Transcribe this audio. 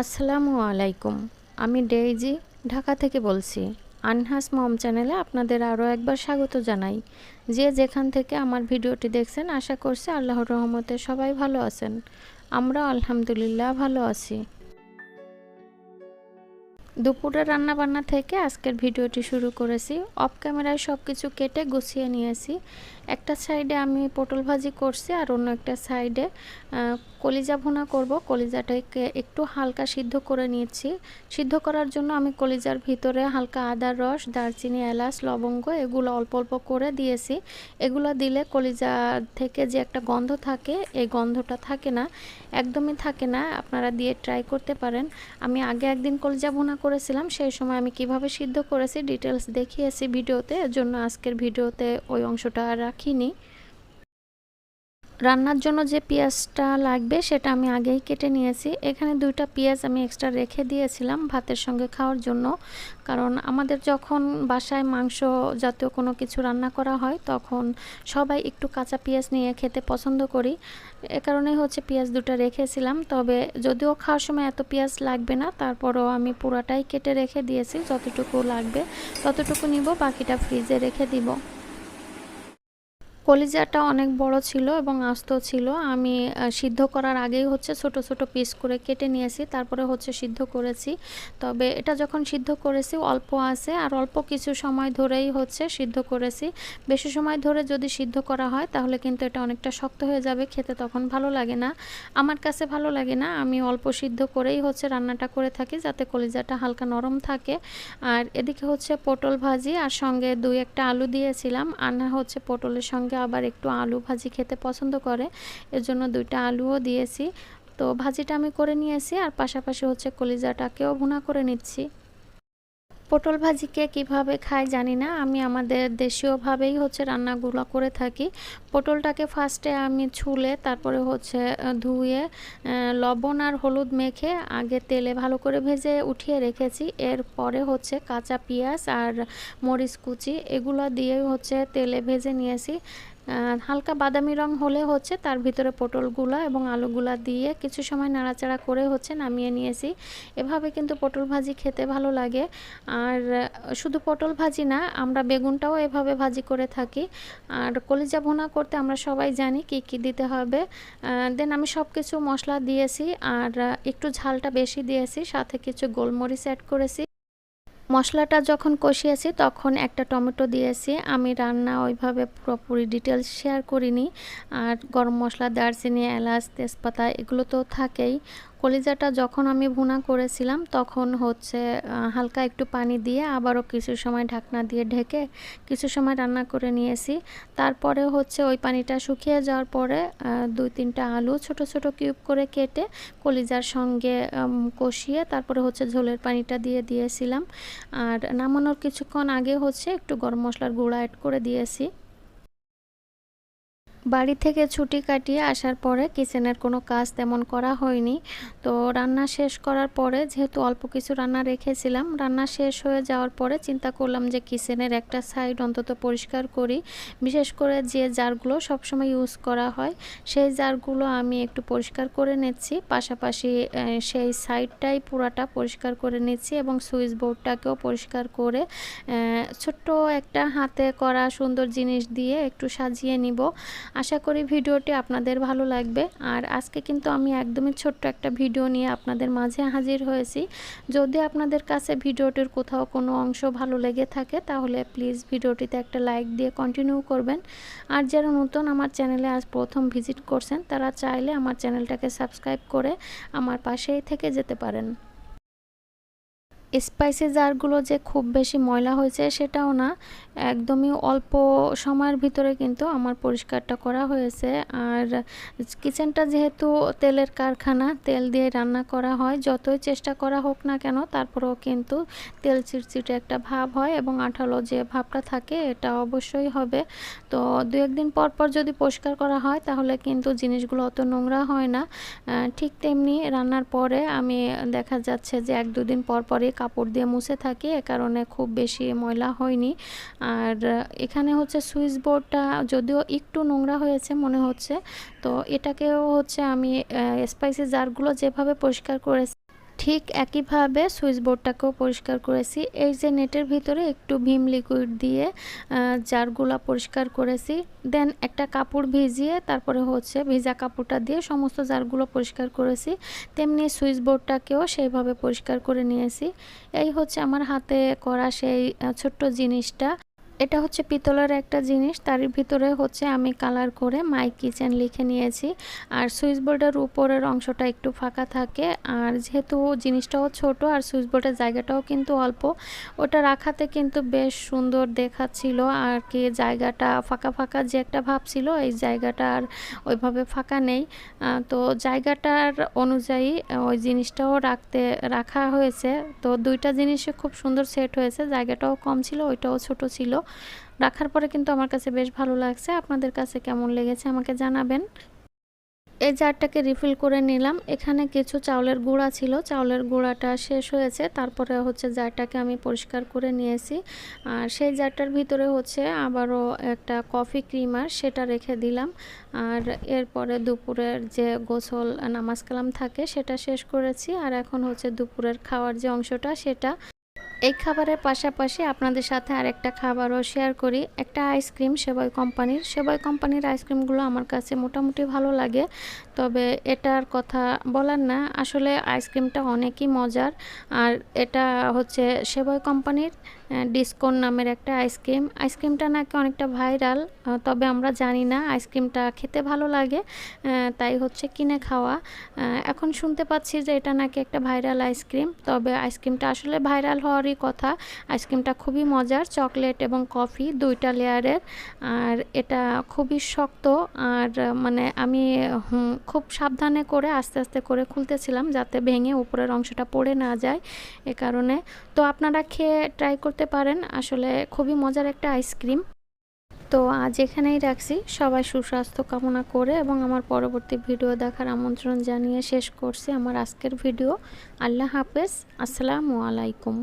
আসসালামু আলাইকুম। আমি ডেইজি, ঢাকা থেকে বলছি। আনহাস মম চ্যানেলে আপনাদের আরও একবার স্বাগত জানাই। যে যেখান থেকে আমার ভিডিওটি দেখছেন, আশা করছি আল্লাহর রহমতে সবাই ভালো আছেন। আমরা আলহামদুলিল্লাহ ভালো আছি। দুপুরে রান্না বান্না থেকে আজকের ভিডিওটি শুরু করেছি। অফ ক্যামেরায় সব কিছু কেটে গুছিয়ে নিয়েছি। একটা সাইডে আমি পটল ভাজি করছি আর অন্য একটা সাইডে কলিজা ভুনা করব। কলিজাটাকে একটু হালকা সিদ্ধ করে নিয়েছি। সিদ্ধ করার জন্য আমি কলিজার ভিতরে হালকা আদার রস, দারচিনি, এলাচ, লবঙ্গ এগুলো অল্প অল্প করে দিয়েছি। এগুলো দিলে কলিজা থেকে যে একটা গন্ধ থাকে, এই গন্ধটা থাকে না, একদমই থাকে না। আপনারা দিয়ে ট্রাই করতে পারেন। আমি আগে একদিন কলিজা ভুনা করেছিলাম, সেই সময় আমি কীভাবে সিদ্ধ করেছি ডিটেলস দেখিয়েছি ভিডিওতে। এর জন্য আজকের ভিডিওতে ওই অংশটা রাখিনি। রান্নার জন্য যে পেঁয়াজটা লাগবে সেটা আমি আগেই কেটে নিয়েছি। এখানে দুইটা পেঁয়াজ আমি এক্সট্রা রেখে দিয়েছিলাম ভাতের সঙ্গে খাওয়ার জন্য। কারণ আমাদের যখন বাসায় মাংস জাতীয় কোনো কিছু রান্না করা হয়, তখন সবাই একটু কাঁচা পেঁয়াজ নিয়ে খেতে পছন্দ করি। এ কারণে হচ্ছে পেঁয়াজ দুটো রেখেছিলাম। তবে যদিও খাওয়ার সময় এত পেঁয়াজ লাগবে না, তারপরও আমি পুরাটাই কেটে রেখে দিয়েছি। যতটুকু লাগবে ততটুকু নিব, বাকিটা ফ্রিজে রেখে দিব। কলিজাটা অনেক বড় ছিল এবং আস্ত ছিল। আমি সিদ্ধ করার আগেই হচ্ছে ছোট ছোট পিস করে কেটে নিয়েছি, তারপরে হচ্ছে সিদ্ধ করেছি। তবে এটা যখন সিদ্ধ করেছি, অল্প আছে আর অল্প কিছু সময় ধরেই হচ্ছে সিদ্ধ করেছি। বেশি সময় ধরে যদি সিদ্ধ করা হয়, তাহলে কিন্তু এটা অনেকটা শক্ত হয়ে যাবে, খেতে তখন ভালো লাগে না। আমার কাছে ভালো লাগে না, আমি অল্প সিদ্ধ করেই হচ্ছে রান্নাটা করে থাকি, যাতে কলিজাটা হালকা নরম থাকে। আর এদিকে হচ্ছে পটল ভাজি, আর সঙ্গে দুই একটা আলু দিয়েছিলাম আনা হচ্ছে পটলের সঙ্গে আবার একটু আলু ভাজি খেতে পছন্দ করে। এর জন্য দুইটা আলুও দিয়েছি। তো ভাজিটা আমি করে নিয়েছি আর পাশাপাশি হচ্ছে কলিজাটাকেও ভুনা করে নিচ্ছি। পটল ভাজিকে কীভাবে খায় জানি না। আমি আমাদের দেশীয়ভাবেই হচ্ছে রান্নাগুলো করে থাকি। পটলটাকে ফার্স্টে আমি ছুলে, তারপরে হচ্ছে ধুয়ে লবণ আর হলুদ মেখে আগে তেলে ভালো করে ভেজে উঠিয়ে রেখেছি। এরপরে হচ্ছে কাঁচা পেঁয়াজ আর মরিচ কুচি, এগুলো দিয়ে হচ্ছে তেলে ভেজে নিয়েছি। হালকা বাদামি রং হলে হচ্ছে তার ভিতরে পটলগুলা এবং আলুগুলা দিয়ে কিছু সময় নাড়াচাড়া করে হচ্ছে নামিয়ে নিয়েছি। এভাবে কিন্তু পটল ভাজি খেতে ভালো লাগে। আর শুধু পটল ভাজি না, আমরা বেগুনটাও এভাবে ভাজি করে থাকি। আর কলিজা ভুনা করতে আমরা সবাই জানি কি কি দিতে হবে। দেন আমি সব কিছু মশলা দিয়েছি আর একটু ঝালটা বেশি দিয়েছি, সাথে কিছু গোলমরিচ অ্যাড করেছি। মশলাটা যখন কষিয়েছি, তখন একটা টমেটো দিয়েছি। আমি রান্না ওইভাবে পুরোপুরি ডিটেলস শেয়ার করিনি। আর গরম মশলা, দারচিনি, এলাচ, তেজপাতা এগুলো তো থাকেই। কলিজাটা যখন আমি ভুনা করেছিলাম, তখন হচ্ছে হালকা একটু পানি দিয়ে আবারও কিছু সময় ঢাকনা দিয়ে ঢেকে কিছু সময় রান্না করে নিয়েছি। তারপরে হচ্ছে ওই পানিটা শুকিয়ে যাওয়ার পরে দুই তিনটা আলু ছোট ছোট কিউব করে কেটে কলিজার সঙ্গে কষিয়ে তারপরে হচ্ছে ঝোলের পানিটা দিয়ে দিয়েছিলাম। আর নামানোর কিছুক্ষণ আগে হচ্ছে একটু গরম মশলার গুঁড়া অ্যাড করে দিয়েছি। বাড়ি থেকে ছুটি কাটিয়ে আসার পরে কিচেনের কোনো কাজ তেমন করা হয়নি। তো রান্না শেষ করার পরে যেহেতু অল্প কিছু রান্না রেখেছিলাম, রান্না শেষ হয়ে যাওয়ার পরে চিন্তা করলাম যে কিচেনের একটা সাইড অন্তত পরিষ্কার করি। বিশেষ করে যে জারগুলো সবসময় ইউজ করা হয়, সেই জারগুলো আমি একটু পরিষ্কার করে নিচ্ছি। পাশাপাশি সেই সাইডটাই পুরাটা পরিষ্কার করে নিচ্ছি এবং সুইচ বোর্ডটাকেও পরিষ্কার করে ছোট্ট একটা হাতে করা সুন্দর জিনিস দিয়ে একটু সাজিয়ে নিব। আশা করি ভিডিওটি আপনাদের ভালো লাগবে। আর আজকে কিন্তু আমি একদমই ছোট্ট একটা ভিডিও নিয়ে আপনাদের মাঝে হাজির হয়েছি। যদি আপনাদের কাছে ভিডিওটির কোথাও কোনো অংশ ভালো লেগে থাকে, তাহলে প্লিজ ভিডিওটিতে একটা লাইক দিয়ে কন্টিনিউ করবেন। আর যারা নতুন আমার চ্যানেলে আজ প্রথম ভিজিট করছেন, তারা চাইলে আমার চ্যানেলটাকে সাবস্ক্রাইব করে আমার পাশেই থেকে যেতে পারেন। স্পাইসি জারগুলো যে খুব বেশি ময়লা হয়েছে সেটাও না। একদমই অল্প সময়ের ভিতরে কিন্তু আমার পরিষ্কারটা করা হয়েছে। আর কিচেনটা যেহেতু তেলের কারখানা, তেল দিয়ে রান্না করা হয়, যতই চেষ্টা করা হোক না কেন, তারপরেও কিন্তু তেল চিটচিটে একটা ভাব হয় এবং আঠালো যে ভাবটা থাকে এটা অবশ্যই হবে। তো দু একদিন পর পর যদি পরিষ্কার করা হয়, তাহলে কিন্তু জিনিসগুলো অত নোংরা হয় না। ঠিক তেমনি রান্নার পরে আমি দেখা যাচ্ছে যে এক দুদিন পর পরই কাপড় দিয়ে মুছে থাকি, এ কারণে খুব বেশি ময়লা হয়নি। আর এখানে হচ্ছে সুইচ বোর্ডটা যদিও একটু নোংরা হয়েছে মনে হচ্ছে, তো এটাকেও হচ্ছে আমি স্পাইসি জারগুলো যেভাবে পরিষ্কার করেছি ঠিক একইভাবে সুইচ বোর্ডটাকেও পরিষ্কার করেছি। এই যে নেটের ভিতরে একটু ভীম লিকুইড দিয়ে জারগুলা পরিষ্কার করেছি। দেন একটা কাপড় ভিজিয়ে, তারপরে হচ্ছে ভিজা কাপড়টা দিয়ে সমস্ত জারগুলো পরিষ্কার করেছি। তেমনি সুইচ বোর্ডটাকেও সেইভাবে পরিষ্কার করে নিয়েছি। এই হচ্ছে আমার হাতে করা সেই ছোট্ট জিনিসটা। এটা হচ্ছে পিতলের একটা জিনিস, তার ভিতরে হচ্ছে আমি কালার করে মাই কিচেন লিখে নিয়েছি। আর সুইচ বোর্ডের উপরের অংশটা একটু ফাঁকা থাকে। আর যেহেতু জিনিসটাও ছোট, আর সুইচ বোর্ডের জায়গাটাও কিন্তু অল্প, ওটা রাখাতে কিন্তু বেশ সুন্দর দেখাচ্ছিল। আর কি জায়গাটা ফাঁকা ফাঁকা যে একটা ভাব ছিল, এই জায়গাটা আর ওইভাবে ফাঁকা নেই। তো জায়গাটার অনুযায়ী ওই জিনিসটাও রাখতে, রাখা হয়েছে। তো দুইটা জিনিসে খুব সুন্দর সেট হয়েছে। জায়গাটাও কম ছিল, ওইটাও ছোট ছিল। রাখার পরে কিন্তু আমার কাছে বেশ ভালো লাগছে। আপনাদের কাছে কেমন লেগেছে আমাকে জানাবেন। এই জারটাকে রিফিল করে নিলাম। এখানে কিছু চাউলের গুঁড়া ছিল। চাউলের গুঁড়াটা শেষ হয়েছে। তারপরে হচ্ছে জারটাকে আমি পরিষ্কার করে নিয়েছি। আর সেই জারটার ভিতরে হচ্ছে আবারও একটা কফি ক্রিমার সেটা রেখে দিলাম। আর এরপরে দুপুরের যে গোসল, নামাজ কালাম থাকে সেটা শেষ করেছি। আর এখন হচ্ছে দুপুরের খাওয়ার যে অংশটা সেটা এই খাবারের পাশাপাশি আপনাদের সাথে আর একটা খাবারও শেয়ার করি। একটা আইসক্রিম সেবাই কোম্পানির সেবাই কোম্পানির আইসক্রিমগুলো আমার কাছে মোটামুটি ভালো লাগে। তবে এটার কথা বলার না। আসলে আইসক্রিমটা অনেকই মজার। আর এটা হচ্ছে সেবাই কোম্পানির ডিসকন নামের একটা আইসক্রিম। আইসক্রিমটা নাকি অনেকটা ভাইরাল তবে আমরা জানি না আইসক্রিমটা খেতে ভালো লাগে তাই হচ্ছে কিনে খাওয়া। এখন শুনতে পাচ্ছি যে এটা নাকি একটা ভাইরাল আইসক্রিম, তবে আইসক্রিমটা আসলে ভাইরাল হওয়ারই কথা। আইসক্রিমটা খুবই মজার, চকলেট এবং কফি দুইটা লেয়ারের। আর এটা খুবই শক্ত, আর মানে আমি খুব সাবধানে করে, আস্তে আস্তে করে খুলতেছিলাম যাতে ভেঙে উপরের অংশটা পড়ে না যায় এ কারণে। তো আপনারা খেয়ে ট্রাই করতে পারেন, আসলে খুবই মজার একটা আইসক্রিম তো আজ এখানেই রাখছি। সবাই সুস্বাস্থ্য কামনা করে এবং আমার পরবর্তী ভিডিও দেখার আমন্ত্রণ জানিয়ে শেষ করছি আমার আজকের ভিডিও। আল্লাহ হাফেজ। আসসালামু আলাইকুম।